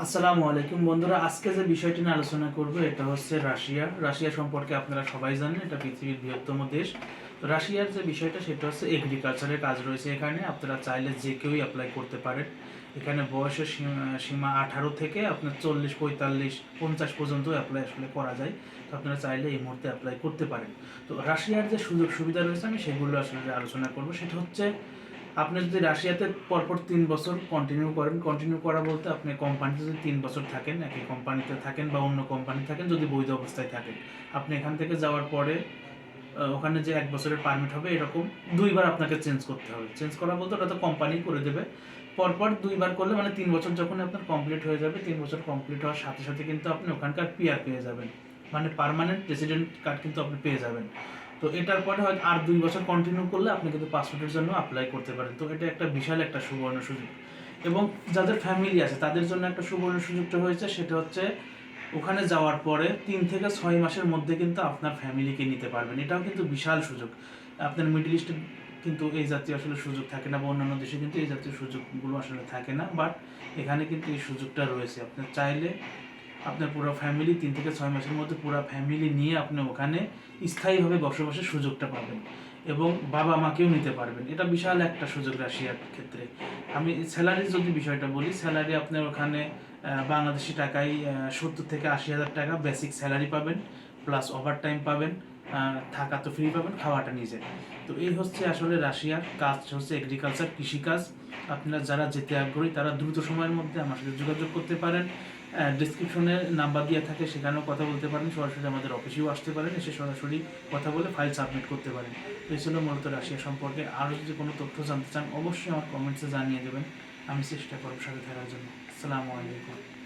আসসালামু আলাইকুম বন্ধুরা, আজকে যে বিষয়টি নিয়ে আলোচনা করব এটা হচ্ছে রাশিয়া। রাশিয়া সম্পর্কে আপনারা সবাই জানেন, এটা পৃথিবীর বৃহত্তম দেশ। রাশিয়ার যে বিষয়টা, সেটা হচ্ছে এগ্রিকালচারের কাজ রয়েছে এখানে। আপনারা চাইলে যে কেউই অ্যাপ্লাই করতে পারেন। এখানে বয়সের সীমা আঠারো থেকে আপনার চল্লিশ, পঁয়তাল্লিশ, পঞ্চাশ পর্যন্ত অ্যাপ্লাই আসলে করা যায়। তো আপনারা চাইলে এই মুহূর্তে অ্যাপ্লাই করতে পারেন। তো রাশিয়ার যে সুযোগ সুবিধা রয়েছে, আমি সেগুলো আসলে আলোচনা করব। সেটা হচ্ছে আপনি যদি রাশিয়াতে পরপর তিন বছর কন্টিনিউ করেন কন্টিনিউ করা বলতে আপনি কোম্পানিতে যদি তিন বছর থাকেন, একই কোম্পানিতে থাকেন বা অন্য কোম্পানি থাকেন, যদি বৈধ অবস্থায় থাকেন, আপনি এখান থেকে যাওয়ার পরে ওখানে যে এক বছরের পারমিট হবে, এরকম দুইবার আপনাকে চেঞ্জ করতে হবে। চেঞ্জ করা বলতে ওটা তো কোম্পানি করে দেবে। পরপর দুইবার করলে মানে তিন বছর যখন আপনার কমপ্লিট হয়ে যাবে, তিন বছর কমপ্লিট হওয়ার সাথে সাথে কিন্তু আপনি ওখানকার পিআর পেয়ে যাবেন। মানে পার্মানেন্ট রেসিডেন্ট কার্ড কিন্তু আপনি পেয়ে যাবেন। তো এটার পরে হয়তো আর দুই বছর কন্টিনিউ করলে আপনি কিন্তু পাসপোর্টের জন্য অ্যাপ্লাই করতে পারেন। তো এটা একটা বিশাল একটা সুবর্ণ সুযোগ। এবং যাদের ফ্যামিলি আছে, তাদের জন্য একটা সুবর্ণ সুযোগটা হয়েছে, সেটা হচ্ছে ওখানে যাওয়ার পরে তিন থেকে ছয় মাসের মধ্যে কিন্তু আপনার ফ্যামিলিকে নিতে পারবেন। এটাও কিন্তু বিশাল সুযোগ। আপনার মিডল ইস্টে কিন্তু এই জাতীয় আসলে সুযোগ থাকে না, বা অন্যান্য দেশে কিন্তু এই জাতীয় সুযোগগুলো আসলে থাকে না। বাট এখানে কিন্তু এই সুযোগটা রয়েছে। আপনার চাইলে আপনার পুরো ফ্যামিলি তিন থেকে ছয় মাসের মধ্যে পুরো ফ্যামিলি নিয়ে আপনি ওখানে স্থায়ীভাবে বসবাসের সুযোগটা পাবেন এবং বাবা মাকেও নিতে পারবেন। এটা বিশাল একটা সুযোগ রাশিয়ার ক্ষেত্রে। আমি স্যালারি যদি বিষয়টা বলি স্যালারি আপনার ওখানে বাংলাদেশি টাকায় সত্তর থেকে আশি হাজার টাকা বেসিক স্যালারি পাবেন প্লাস ওভার টাইম পাবেন থাকা তো ফ্রি পাবেন, খাওয়াটা নিজে। তো এই হচ্ছে আসলে রাশিয়ার কাজ, হচ্ছে এগ্রিকালচার কৃষিকাজ। আপনারা যারা যেতে আগ্রহী, তারা দ্রুত সময়ের মধ্যে আমার সাথে যোগাযোগ করতে পারেন। ডিসক্রিপশনে নাম্বার দেওয়া থাকে, সেখানেও কথা বলতে পারেন। সরাসরি আমাদের অফিসেও আসতে পারেন, এসে সরাসরি কথা বলে ফাইল সাবমিট করতে পারেন। এই ছিল মূলত রাশিয়া সম্পর্কে। আরও যদি কোনো তথ্য জানতে চান, অবশ্যই আমার কমেন্টসে জানিয়ে দেবেন। আমি চেষ্টা করব সাথে থাকার জন্য। আসসালামু আলাইকুম।